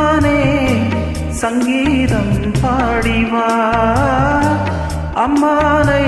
நானே சங்கீதம் பாடிவா? அம்மானை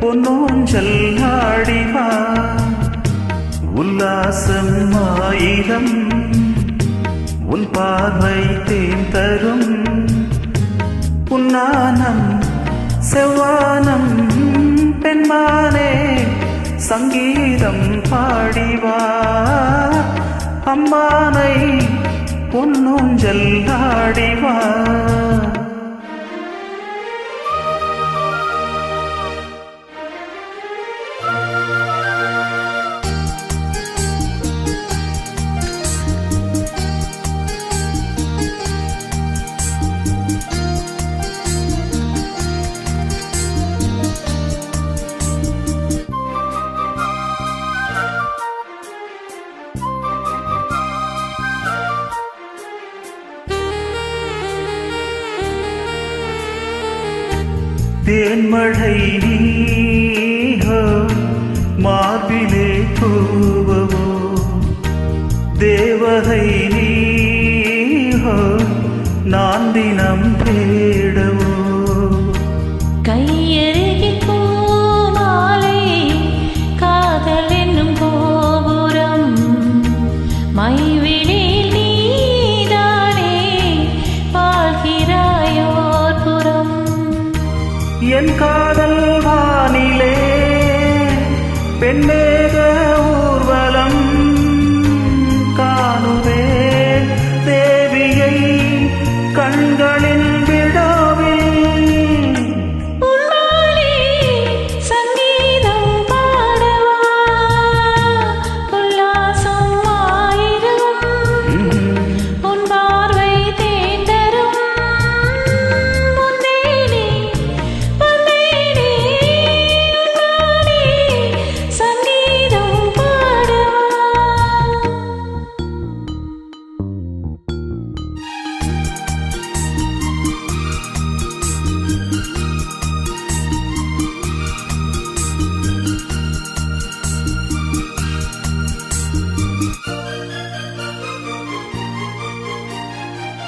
பொன்னூஞ்சல் ஆடிவா உல்லாசம் ஆயிரம் உன் பார்வை தேன் தரும். புன்னானம் செவ்வானம் பெண்மானே சங்கீதம் பாடிவா? அம்மானை பொன்னும் ஜல்லாடிவா தேன்மழை நீகோ மார்பிலே தூவமோ தேவதை நீ பெண்ணேக ஊர்வலம்.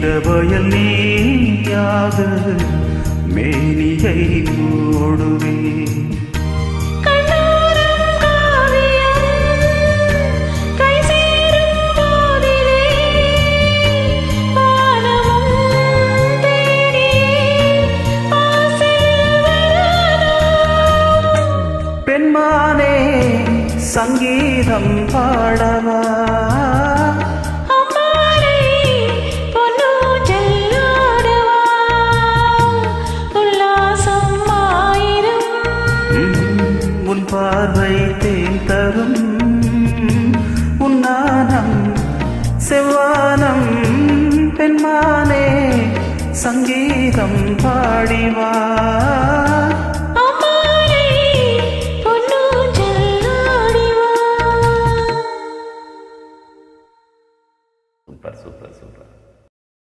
வீரவயல் நீயாக மேனியை மூடுவே. சங்கீதம் பாடவா. பார்வை தேன் தரும். உன்னானம் செவ்வானம் பெண்மானே சங்கீதம் பாடிவா.